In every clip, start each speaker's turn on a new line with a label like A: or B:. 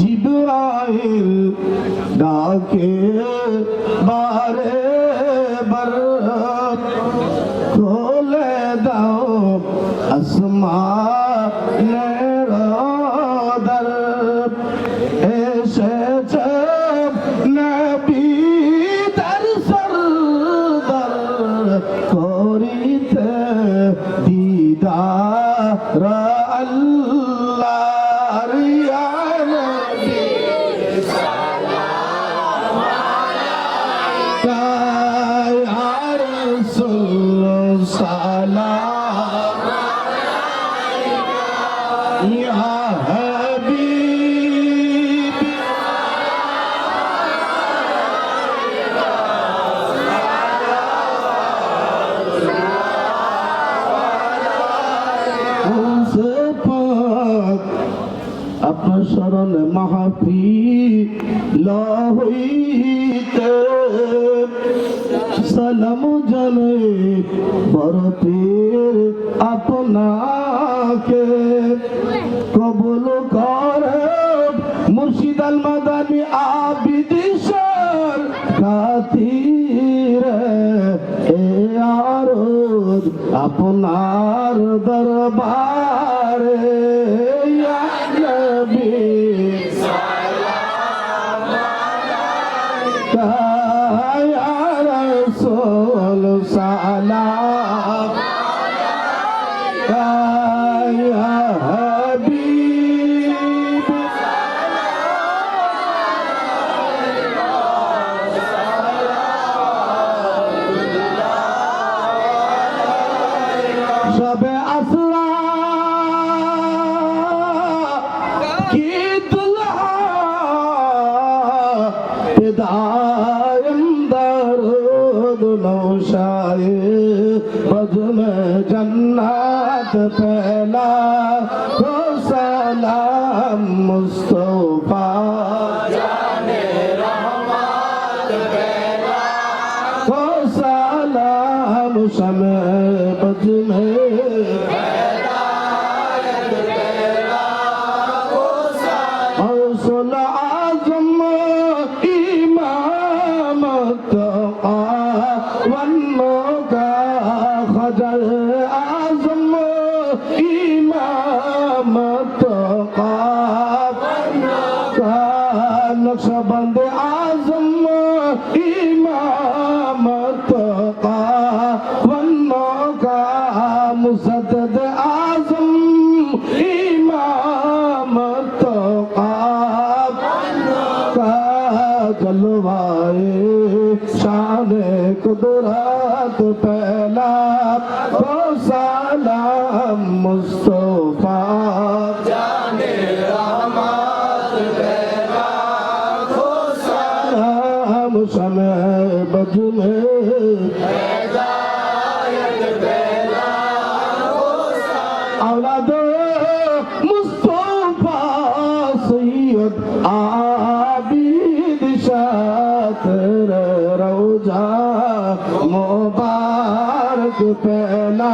A: জিব্রাইল ডাকে, বারে বার খোলে দাও আসমানের দর। এসেছে নবী তার সরদার করিতে দিদার আল্লাহর सलाम यहाँ है আপনার স্মরণ মাহাফি লইতে সালাম জানাই বরতের আপনাকে। কবল করে মুর্শিদ মাদানি আবিদিশার খাতিরে। এ আরজ আপনার দরবারে। ইয়া शाए बदन जन्नत पहला हो सलाम मुस्तफा जाने रहमत पहला हो सलाम समय बदन पहला ইমামত কাফ নকশবন্দ আজম ইমামত কাফ কা মুসদ্দদ আজম ইমামত কাফ কা জলওয়ায়ে শান কুদরত পহলা রসা पहला तो सलाम मुस्तफा सलाम समय बज में औलाद मुस्तफा सैयद आबिद शातर रोजा मुबारक पहला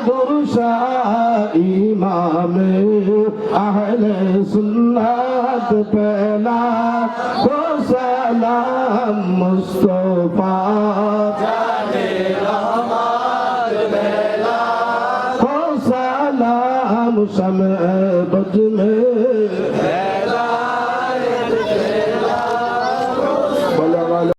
A: আদর ইমাম, আহলে সুন্নাত পেলা ও সালাম মুস্তফা। জানে রহমত বেলা ও সালাম শামে বজমে